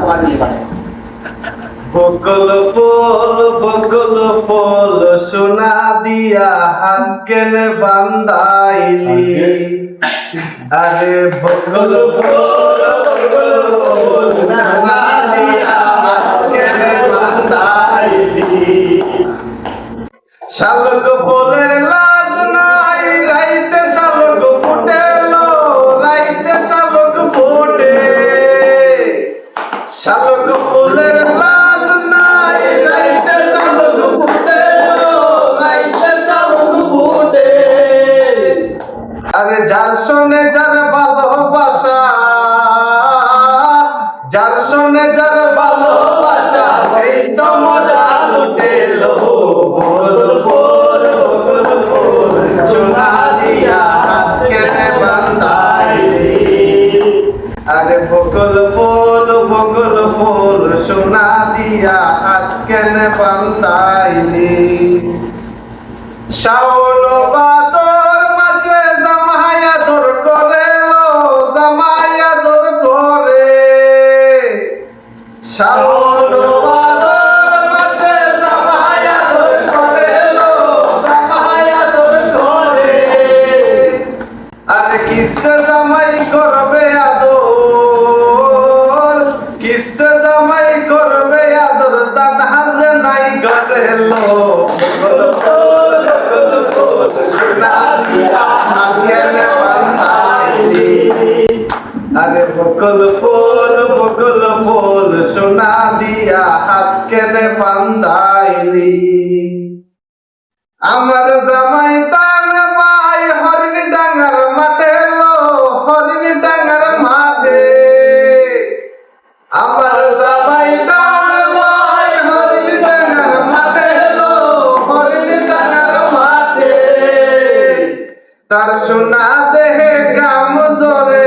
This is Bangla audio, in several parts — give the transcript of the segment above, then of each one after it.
পোকা দিলে পারে বকল ফুল বকল ফুল, সোনা দিয়া হাত কেনে বান্দাইলি। আরে বকল ফুল বকল ফুল, সোনা দিয়া হাত বান্দাইলি। শালক ফুলের লাজ আরে যার সনে যার ভালোবাসা যার সনে যার ভালোবাসা সেই তো মজা লুটেলো আরে বগল ফুল বগল ফুল, সোনা দিয়া হাত কেনে বান্ধাইলি। বাদর কিসে জামাই করবে আদর? কিসে জামাই আরে বগল ফুল বগল ফুল, সোনা দিয়া হাত কেনে বান্ধাইলি আমার জামাই তান ভাই হরিণ ডাঙ্গার মাঠে লো হরিণ ডাঙ্গার মাঠে। আমার জামাই তান ভাই হরিণ ডাঙ্গার মাঠে লো হরিণ ডাঙ্গার মাঠে। তার সোনা দেহে গাম জোরে।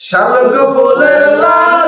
শালগ ফুলের লাল